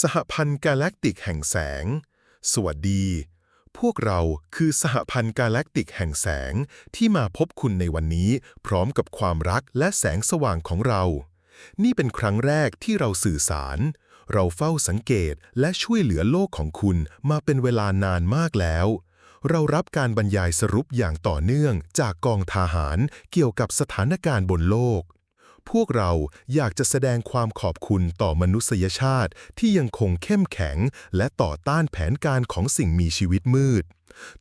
สหพันธ์กาแล็กติกแห่งแสง สวัสดี พวกเราคือสหพันธ์กาแล็กติกแห่งแสงที่มาพบคุณในวันนี้ พร้อมกับความรักและแสงสว่างของเรา นี่เป็นครั้งแรกที่เราสื่อสาร เราเฝ้าสังเกตและช่วยเหลือโลกของคุณมาเป็นเวลานานมากแล้ว เรารับการบรรยายสรุปอย่างต่อเนื่องจากกองทหารเกี่ยวกับสถานการณ์บนโลก พวกเราอยากจะแสดงความขอบคุณต่อมนุษยชาติที่ยังคงเข้มแข็ง และต่อต้านแผนการของสิ่งมีชีวิตมืด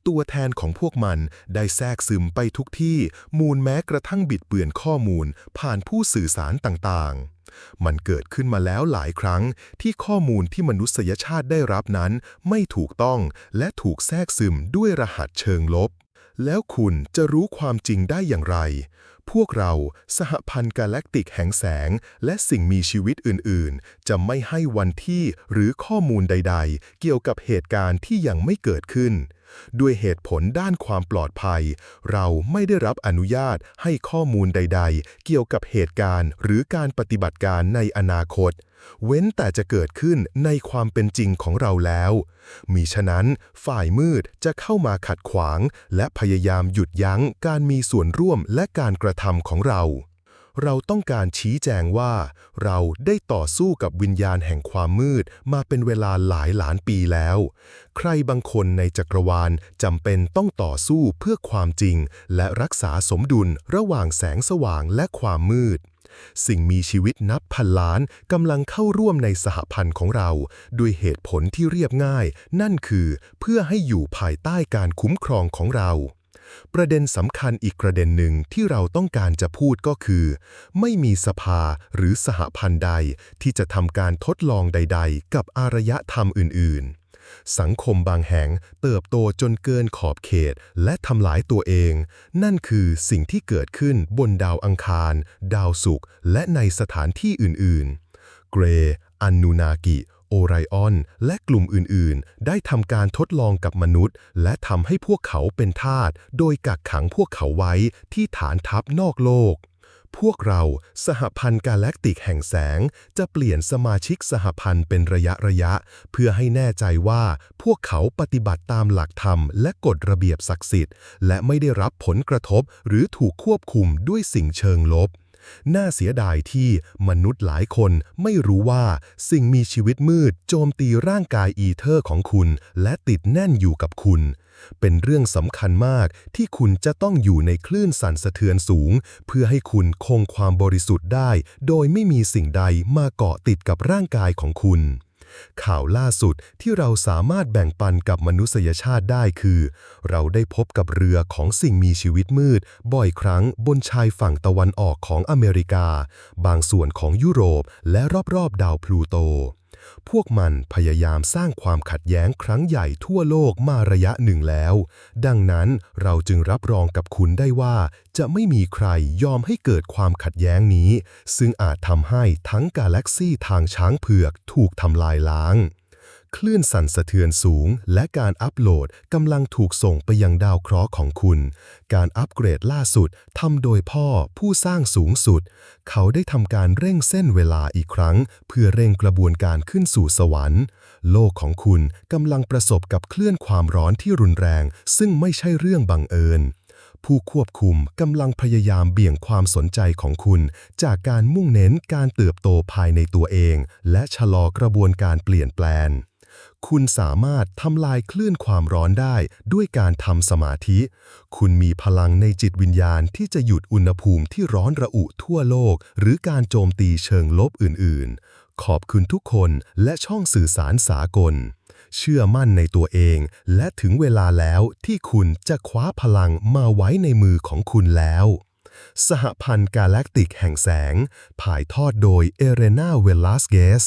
ตัวแทนของพวกมันได้แทรกซึมไปทุกที่ มูลแม้กระทั่งบิดเบือนข้อมูล ผ่านผู้สื่อสารต่างๆมันเกิดขึ้นมาแล้วหลายครั้งที่ข้อมูลที่มนุษยชาติได้รับนั้น ไม่ถูกต้องและถูกแทรกซึมด้วยรหัสเชิงลบ แล้วคุณจะรู้ความจริงได้อย่างไร พวกเราสหพันธ์กาแล็กติกแห่งแสง และสิ่งมีชีวิตอื่น ๆ จะไม่ให้วันที่หรือข้อมูลใด ๆ เกี่ยวกับเหตุการณ์ที่ยังไม่เกิดขึ้นด้วยเหตุผลด้านความปลอดภัย เราไม่ได้รับอนุญาตให้ข้อมูลใด ๆ เกี่ยวกับเหตุการณ์ หรือการปฏิบัติการในอนาคต เว้นแต่จะเกิดขึ้นในความเป็นจริงของเราแล้วมิฉะนั้นฝ่ายมืดจะเข้ามาขัดขวาง และพยายามหยุดยั้งการมีส่วนร่วมและการกระทำของเรา เราต้องการชี้แจงว่า เราได้ต่อสู้กับวิญญาณแห่งความมืดมาเป็นเวลาหลายหลานปีแล้ว ใครบางคนในจักรวาลจำเป็นต้องต่อสู้เพื่อความจริง และรักษาสมดุลระหว่างแสงสว่างและความมืด สิ่งมีชีวิตนับพันล้านกำลังเข้าร่วมในสหพันธ์ของเรา ด้วยเหตุผลที่เรียบง่าย นั่นคือเพื่อให้อยู่ภายใต้การคุ้มครองของเรา ประเด็นสำคัญอีกประเด็นหนึ่งที่เราต้องการจะพูดก็คือ ไม่มีสภาหรือสหพันธ์ใดที่จะทำการทดลองใด ๆ กับอารยธรรมอื่น ๆ สังคมบางแห่งเติบโตจนเกินขอบเขตและทำลายตัวเอง นั่นคือสิ่งที่เกิดขึ้นบนดาวอังคาร ดาวศุกร์และในสถานที่อื่น ๆ เกรอันนูนากิ โอไรออน และกลุ่มอื่นๆ ได้ทำการทดลองกับมนุษย์ และทำให้พวกเขาเป็นทาส โดยกักขังพวกเขาไว้ที่ฐานทัพนอกโลก พวกเราสหพันธ์กาแล็กติกแห่งแสง จะเปลี่ยนสมาชิกสหพันธ์เป็นระยะระยะ เพื่อให้แน่ใจว่าพวกเขาปฏิบัติตามหลักธรรม และกฎระเบียบศักดิ์สิทธิ์ และไม่ได้รับผลกระทบหรือถูกควบคุมด้วยสิ่งเชิงลบ น่าเสียดายที่มนุษย์หลายคนไม่รู้ว่า สิ่งมีชีวิตมืดโจมตีร่างกายอีเทอร์ของคุณ และติดแน่นอยู่กับคุณ เป็นเรื่องสำคัญมากที่คุณจะต้องอยู่ในคลื่นสั่นสะเทือนสูง เพื่อให้คุณคงความบริสุทธิ์ได้ โดยไม่มีสิ่งใดมาเกาะติดกับร่างกายของคุณ ข่าวล่าสุดที่เราสามารถแบ่งปันกับมนุษยชาติได้คือ เราได้พบกับเรือของสิ่งมีชีวิตมืด บ่อยครั้งบนชายฝั่งตะวันออกของอเมริกา บางส่วนของยุโรปและรอบๆดาวพลูโต พวกมันพยายามสร้างความขัดแย้งครั้งใหญ่ทั่วโลกมาระยะหนึ่งแล้ว ดังนั้นเราจึงรับรองกับคุณได้ว่า จะไม่มีใครยอมให้เกิดความขัดแย้งนี้ ซึ่งอาจทำให้ทั้งกาแล็กซี่ทางช้างเผือกถูกทำลายล้าง คลื่นสั่นสะเทือนสูง และการอัปโหลดกำลังถูกส่งไปยังดาวเคราะห์ของคุณ การอัปเกรดล่าสุดทำโดยพ่อผู้สร้างสูงสุด เขาได้ทำการเร่งเส้นเวลาอีกครั้ง เพื่อเร่งกระบวนการขึ้นสู่สวรรค์ โลกของคุณกำลังประสบกับคลื่นความร้อนที่รุนแรง ซึ่งไม่ใช่เรื่องบังเอิญผู้ควบคุมกำลังพยายามเบี่ยงความสนใจของคุณ จากการมุ่งเน้นการเติบโตภายในตัวเอง และชะลอกระบวนการเปลี่ยนแปลง คุณสามารถทำลายคลื่นความร้อนได้ด้วยการทำสมาธิ คุณมีพลังในจิตวิญญาณที่จะหยุดอุณหภูมิที่ร้อนระอุทั่วโลก หรือการโจมตีเชิงลบอื่น ๆ ขอบคุณทุกคนและช่องสื่อสารสากล เชื่อมั่นในตัวเอง และถึงเวลาแล้วที่คุณจะคว้าพลังมาไว้ในมือของคุณแล้วสหพันธ์กาแล็กติกแห่งแสงผ่ายทอดโดยเอเรนาเวลาสเกส